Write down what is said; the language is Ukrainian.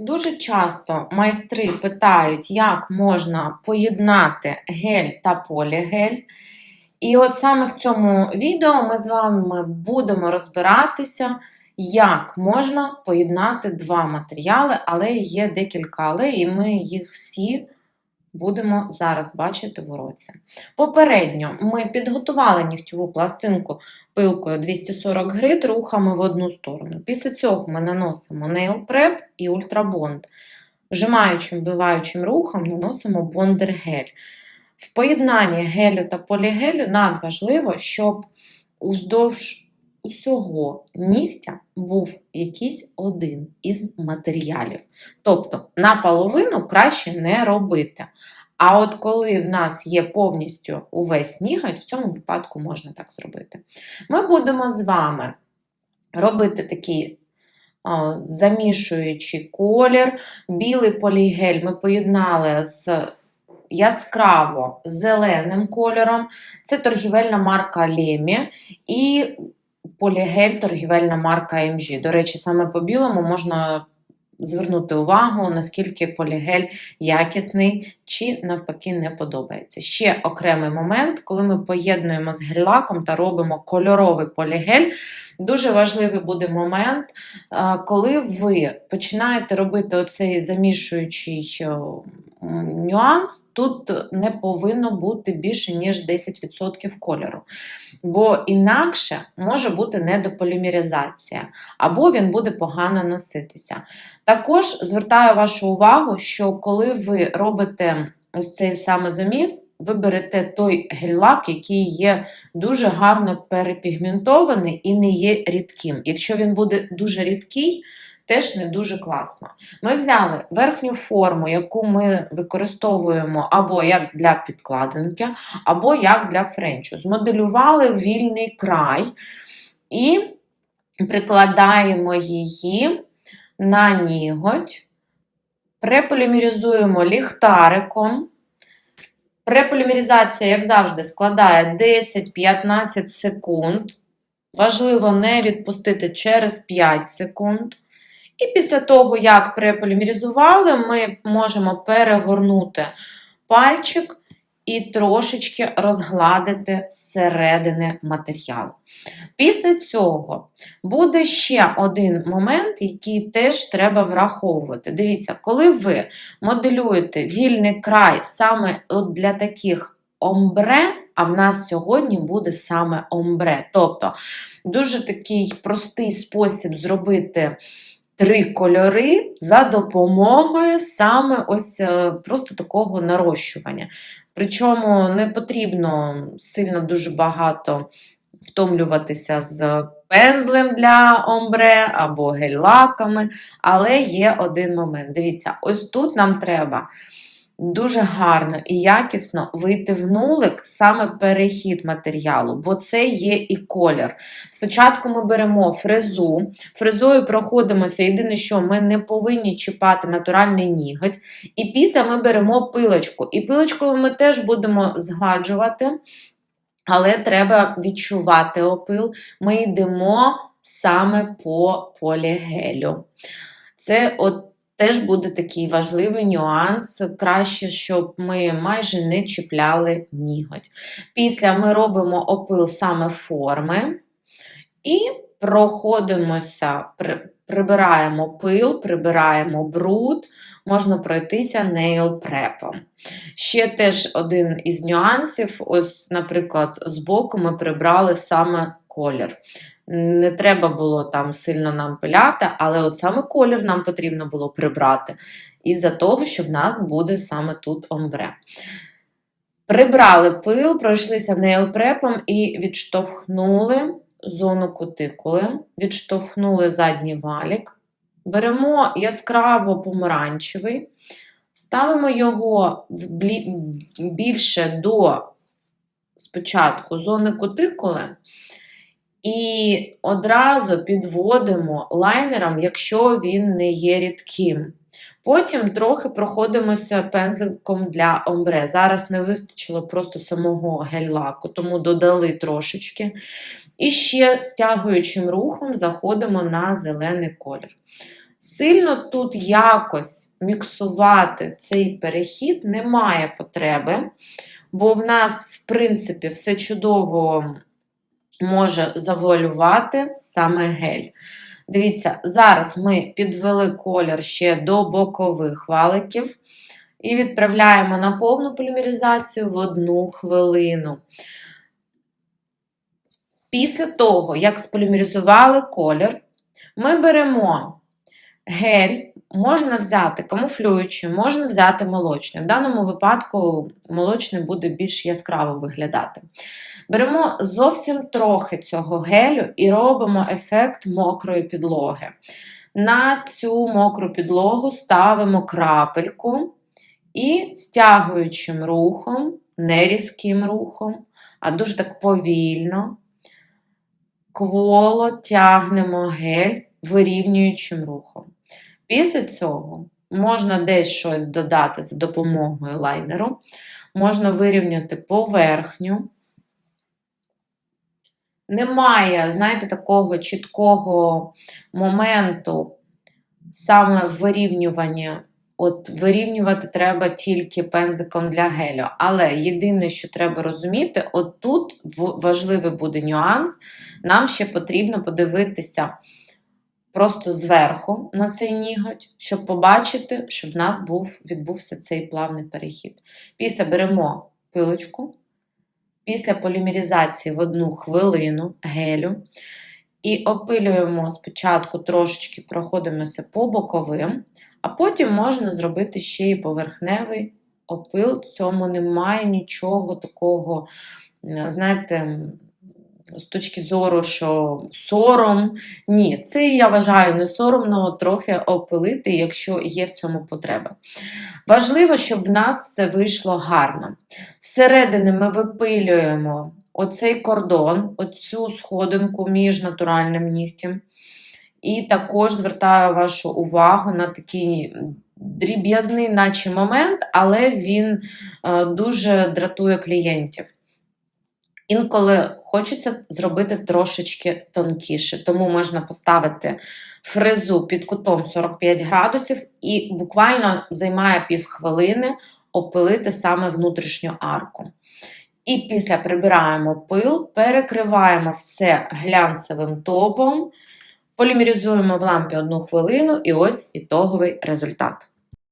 Дуже часто майстри питають, як можна поєднати гель та полігель. І от саме в цьому відео ми з вами будемо розбиратися, як можна поєднати два матеріали, але є декілька але, і ми їх всі будемо зараз бачити в уроці. Попередньо ми підготували нігтєву пластинку пилкою 240 грит рухами в одну сторону. Після цього ми наносимо Nail Prep і Ультрабонд. Вжимаючим вбиваючим рухом наносимо бондер-гель. В поєднанні гелю та полігелю надважливо, щоб уздовж усього нігтя був якийсь один із матеріалів. Тобто наполовину краще не робити. А от коли в нас є повністю увесь ніготь, в цьому випадку можна так зробити. Ми будемо з вами робити такий замішуючий колір. Білий полігель ми поєднали з яскраво зеленим кольором. Це торгівельна марка Лемі і полігель торгівельна марка MG. До речі, саме по білому можна звернути увагу, наскільки полігель якісний чи навпаки не подобається. Ще окремий момент, коли ми поєднуємо з гель-лаком та робимо кольоровий полігель. Дуже важливий буде момент, коли ви починаєте робити оцей замішуючий нюанс, тут не повинно бути більше, ніж 10% кольору. Бо інакше може бути недополімеризація, або він буде погано носитися. Також звертаю вашу увагу, що коли ви робите ось цей самозаміс, ви берете той гель-лак, який є дуже гарно перепігментований і не є рідким. Якщо він буде дуже рідкий, теж не дуже класно. Ми взяли верхню форму, яку ми використовуємо або як для підкладинки, або як для френчу. Змоделювали вільний край і прикладаємо її на ніготь, преполімеризуємо ліхтариком. Преполімеризація, як завжди, складає 10-15 секунд. Важливо не відпустити через 5 секунд. І після того, як преполімеризували, ми можемо перегорнути пальчик і трошечки розгладити зсередини матеріалу. Після цього буде ще один момент, який теж треба враховувати. Дивіться, коли ви моделюєте вільний край саме для таких омбре, а в нас сьогодні буде саме омбре. Тобто дуже такий простий спосіб зробити три кольори за допомогою саме ось е, просто такого нарощування. Причому не потрібно сильно дуже багато втомлюватися з пензлем для омбре або гель-лаками, але є один момент. Дивіться, ось тут нам треба дуже гарно і якісно вийти в нулик саме перехід матеріалу, бо це є і колір. Спочатку ми беремо фрезу, фрезою проходимося, єдине, що ми не повинні чіпати натуральний ніготь. І після ми беремо пилочку. І пилочкою ми теж будемо згладжувати, але треба відчувати опил. Ми йдемо саме по полігелю. Це от Теж буде такий важливий нюанс. Краще, щоб ми майже не чіпляли ніготь. Після ми робимо опил саме форми і проходимося, прибираємо пил, прибираємо бруд, можна пройтися нейл-препом. Ще теж один із нюансів: ось, наприклад, збоку ми прибрали саме колір. Не треба було там сильно нам пиляти, але от саме колір нам потрібно було прибрати. Із-за того, що в нас буде саме тут омбре. Прибрали пил, пройшлися нейлпрепом і відштовхнули зону кутикули, відштовхнули задній валік. Беремо яскраво помаранчевий, ставимо його більше до спочатку зони кутикули. І одразу підводимо лайнером, якщо він не є рідким. Потім трохи проходимося пензликом для омбре. Зараз не вистачило просто самого гель-лаку, тому додали трошечки. І ще стягуючим рухом заходимо на зелений колір. Сильно тут якось міксувати цей перехід немає потреби, бо в нас, в принципі, все чудово може завуалювати саме гель. Дивіться, зараз ми підвели колір ще до бокових валиків і відправляємо на повну полімеризацію в одну хвилину. Після того, як сполімеризували колір, ми беремо гель, можна взяти камуфлюючий, можна взяти молочний. В даному випадку молочний буде більш яскраво виглядати. Беремо зовсім трохи цього гелю і робимо ефект мокрої підлоги. На цю мокру підлогу ставимо крапельку і стягуючим рухом, не різким рухом, а дуже так повільно, кволо тягнемо гель вирівнюючим рухом. Після цього можна десь щось додати за допомогою лайнеру, можна вирівняти поверхню. Немає, знаєте, такого чіткого моменту саме в вирівнюванні. От вирівнювати треба тільки пензиком для гелю. Але єдине, що треба розуміти, от тут важливий буде нюанс. Нам ще потрібно подивитися просто зверху на цей ніготь, щоб побачити, щоб в нас був, відбувся цей плавний перехід. Після беремо пилочку, після полімеризації в одну хвилину гелю. І опилюємо спочатку трошечки проходимося по боковим, а потім можна зробити ще й поверхневий опил. В цьому немає нічого такого, знаєте, з точки зору, що сором. Ні, це я вважаю не соромно трохи опилити, якщо є в цьому потреба. Важливо, щоб в нас все вийшло гарно. Зсередини ми випилюємо оцей кордон, оцю сходинку між натуральним нігтем. І також звертаю вашу увагу на такий дріб'язний, наче момент, але він е, дуже дратує клієнтів. Інколи хочеться зробити трошечки тонкіше, тому можна поставити фрезу під кутом 45 градусів і буквально займає півхвилини опилити саме внутрішню арку. І після прибираємо пил, перекриваємо все глянцевим топом, полімеризуємо в лампі одну хвилину, і ось ітоговий результат.